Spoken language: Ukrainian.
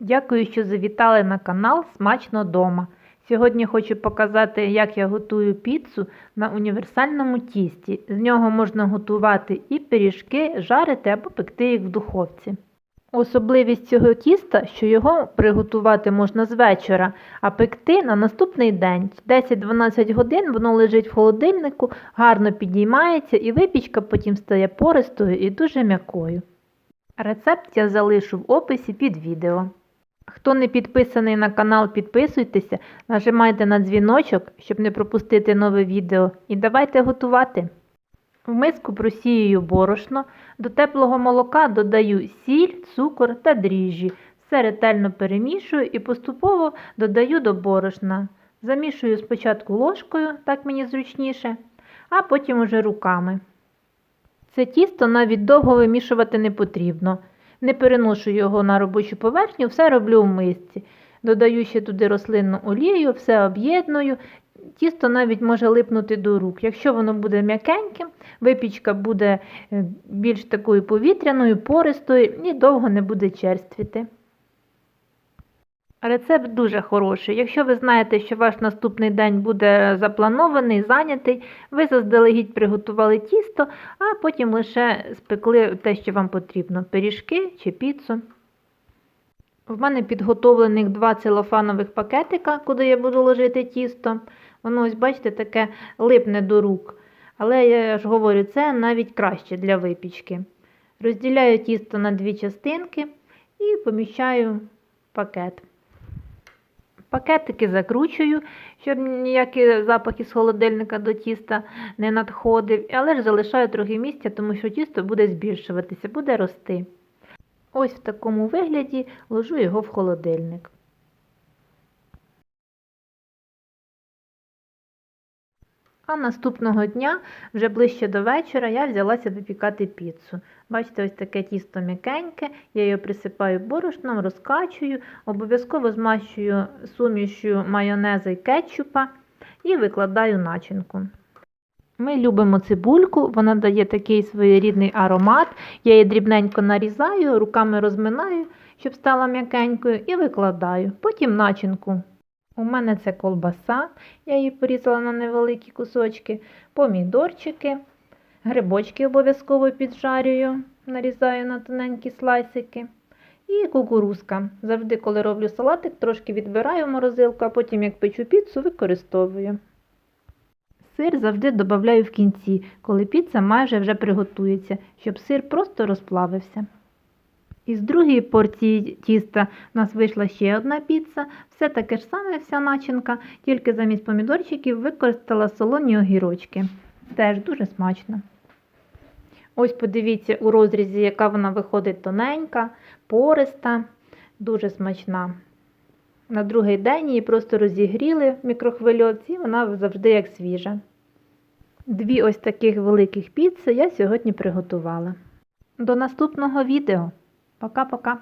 Дякую, що завітали на канал Смачно дома. Сьогодні хочу показати, як я готую піцу на універсальному тісті. З нього можна готувати і пиріжки, жарити або пекти їх в духовці. Особливість цього тіста, що його приготувати можна з вечора, а пекти на наступний день. 10-12 годин воно лежить в холодильнику, гарно підіймається і випічка потім стає пористою і дуже м'якою. Рецепт я залишу в описі під відео. Хто не підписаний на канал, підписуйтеся, нажимайте на дзвіночок, щоб не пропустити нове відео, і давайте готувати. В миску просіюю борошно, до теплого молока додаю сіль, цукор та дріжджі. Все ретельно перемішую і поступово додаю до борошна. Замішую спочатку ложкою, так мені зручніше, а потім уже руками. Це тісто навіть довго вимішувати не потрібно. Не переношу його на робочу поверхню, все роблю в мисці. Додаю ще туди рослинну олію, все об'єдную. Тісто навіть може липнути до рук. Якщо воно буде м'якеньким, випічка буде е, більш такою повітряною, пористою і довго не буде черствіти. Рецепт дуже хороший. Якщо ви знаєте, що ваш наступний день буде запланований, зайнятий, ви заздалегідь приготували тісто, а потім лише спекли те, що вам потрібно: пиріжки чи піцу. В мене підготовлених два целофанових пакетика, куди я буду ложити тісто. Воно, ось, бачите, таке липне до рук. Але я ж говорю, це навіть краще для випічки. Розділяю тісто на дві частинки і поміщаю пакет. Пакетики закручую, щоб ніякий запах із холодильника до тіста не надходив, але ж залишаю трохи місця, тому що тісто буде збільшуватися, буде рости. Ось в такому вигляді ложу його в холодильник. А наступного дня, вже ближче до вечора, я взялася випікати піцу. Бачите, ось таке тісто м'якеньке, я його присипаю борошном, розкачую, обов'язково змащую сумішю майонеза і кетчупа і викладаю начинку. Ми любимо цибульку, вона дає такий своєрідний аромат. Я її дрібненько нарізаю, руками розминаю, щоб стала м'якенькою, і викладаю. Потім начинку. У мене це колбаса, я її порізала на невеликі кусочки, помідорчики, грибочки обов'язково піджарюю, нарізаю на тоненькі слайсики. І кукурузка. Завжди, коли роблю салатик, трошки відбираю в морозилку, а потім, як печу піцу, використовую. Сир завжди додаю в кінці, коли піца майже вже приготується, щоб сир просто розплавився. Із другої порції тіста у нас вийшла ще одна піца. Все таке ж саме вся начинка, тільки замість помідорчиків використала солоні огірочки. Теж дуже смачно. Ось подивіться у розрізі, яка вона виходить тоненька, пориста, дуже смачна. На другий день її просто розігріли в мікрохвильовці, вона завжди як свіжа. Дві ось таких великих піци я сьогодні приготувала. До наступного відео! Пока-пока.